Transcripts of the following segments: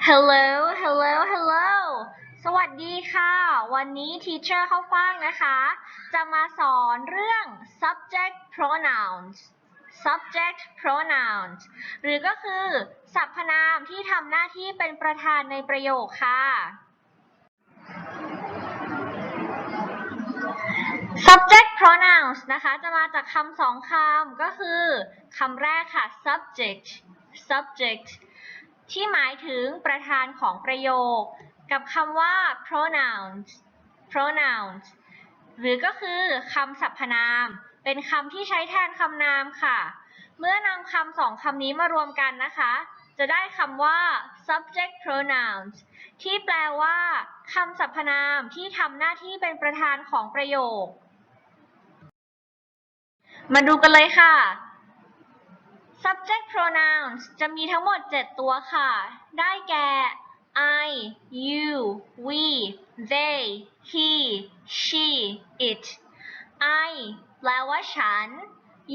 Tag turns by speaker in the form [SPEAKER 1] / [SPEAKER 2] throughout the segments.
[SPEAKER 1] Hello Hello Hello สวัสดีค่ะ วันนี้ Teacher เข้าฟังนะคะ จะมาสอนเรื่อง subject pronouns subject pronouns หรือก็คือ สรรพนามที่ทำหน้าที่เป็นประธานในประโยคค่ะ subject pronouns นะคะจะมาจากคำสองคำก็คือคำแรกค่ะ subject subject ที่หมายถึงประธานของประโยค กับคำว่า pronouns pronouns หรือก็คือคำสรรพนาม เป็นคำที่ใช้แทนคำนามค่ะ เมื่อนำคำสองคำนี้มารวมกันนะคะ จะได้คำว่า subject pronouns ที่แปลว่าคำสรรพนามที่ทำหน้าที่เป็นประธานของประโยค มาดูกันเลยค่ะ subject pronouns จะมีทั้งหมด 7 ตัวค่ะ ได้แก่ I you we they he she it I แปลว่าฉัน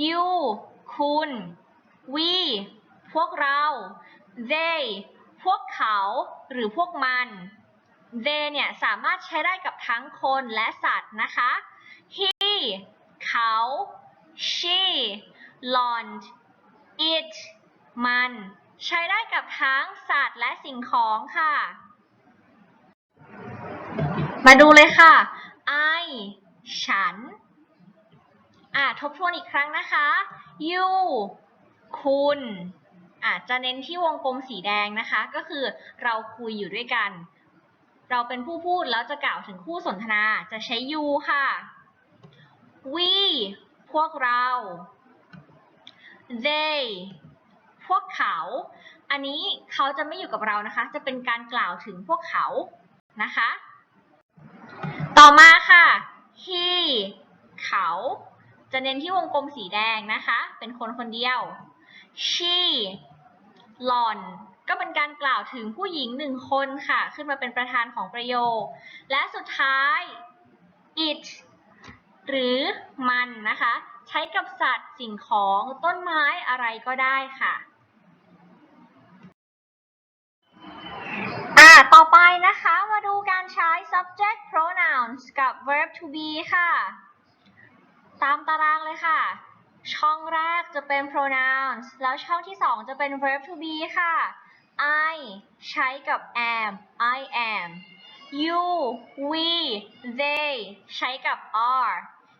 [SPEAKER 1] you คุณ we พวกเรา they พวกเขาหรือพวกมัน they เนี่ยสามารถใช้ได้กับทั้งคนและสัตว์นะคะ he เขา she หลอน it มัน ใช้ได้กับทั้งสัตว์และสิ่งของค่ะ มาดูเลยค่ะ I ฉัน อ่าทบทวนอีกครั้งนะคะ you คุณอ่าจะเน้นที่วงกลมสีแดงนะคะ ก็คือเราคุยอยู่ด้วยกัน เราเป็นผู้พูดแล้วจะกล่าวถึงคู่สนทนาจะใช้ you ค่ะ we พวกเรา they พวกเขา อันนี้เขาจะไม่อยู่กับเรานะคะ จะเป็นการกล่าวถึงพวกเขานะคะ ต่อมาค่ะ he เขา จะเน้นที่วงกลมสีแดงนะคะ เป็นคนคนเดียว she หล่อน ก็เป็นการกล่าวถึงผู้หญิงหนึ่งคนค่ะ ขึ้นมาเป็นประธานของประโยค และสุดท้าย it หรือมันนะคะ ใช้กับสัตว์สิ่งของต้นไม้อะไรก็ได้ค่ะอ่าต่อไปนะคะมาดูการใช้ subject pronouns กับ verb to be ค่ะ ตามตารางเลยค่ะ ช่องแรกจะเป็น pronouns แล้วช่องที่สองจะเป็น verb to be ค่ะ I ใช้กับ am I am you we they ใช้กับ are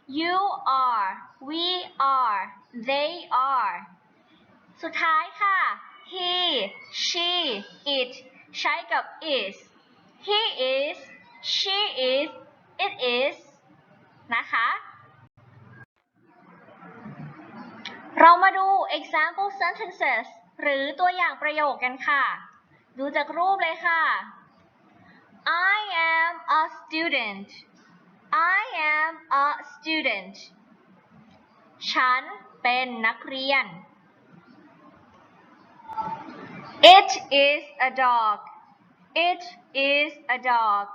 [SPEAKER 1] you are we are they are สุดท้ายค่ะ he she it ใช้กับ is he is she is it is นะคะ เรามาดู example sentences หรือตัวอย่างประโยคกันค่ะ ดูจากรูปเลยค่ะ I am a student I am a student ฉันเป็นนักเรียน It is a dog It is a dog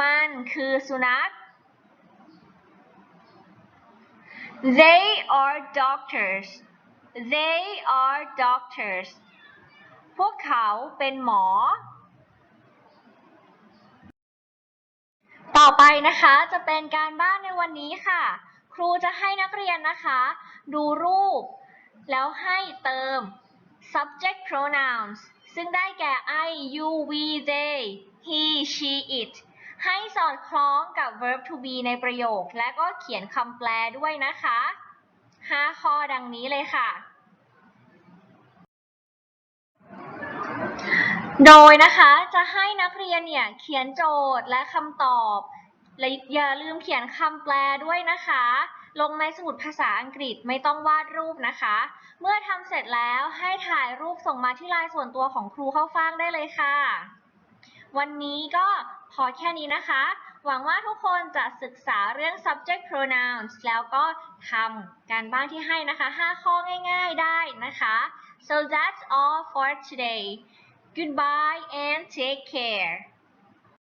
[SPEAKER 1] มันคือสุนัข They are doctors They are doctors พวกเขาเป็นหมอ ต่ อไปนะคะจะเป็นการบ้านในวันนี้ค่ะ ครูจะให้นักเรียนนะคะ ดูรูป แล้วให้เติม subject pronouns ซึ่งได้แก่ I you we they he she it ให้สอดคล้องกับ verb to be ในประโยค และก็เขียนคำแปลด้วยนะคะ 5 ข้อดังนี้เลยค่ะ โดยนะคะจะให้นักเรียนเนี่ยเขียนโจทย์และคำตอบ และอย่าลืมเขียนคำแปลด้วยนะคะ ลงในสมุดภาษาอังกฤษไม่ต้องวาดรูปนะคะ เมื่อทำเสร็จแล้วให้ถ่ายรูปส่งมาที่ไลน์ส่วนตัวของครูเข้าฟังได้เลยค่ะ วันนี้ก็พอแค่นี้นะคะ หวังว่าทุกคนจะศึกษาเรื่อง subject pronouns แล้วก็ทำการบ้านที่ให้นะคะ 5 ข้อง่ายๆได้นะคะ so that's all for today goodbye and take care